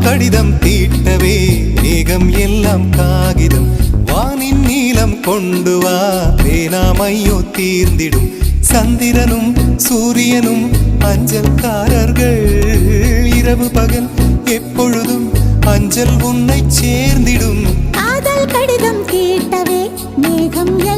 கடிதம் தீட்டவே மேகம் எல்லாம் காகிதம். வானின் நீளம் கொண்டு வா வேணாமையோ தீர்ந்திடும். சந்திரனும் சூரியனும் அஞ்சல்காரர்கள். இரவு பகல் எப்பொழுதும் அஞ்சல் உன்னை சேர்ந்திடும். காதல் கடிதம் கேட்டவே மேகம் எல்லாம்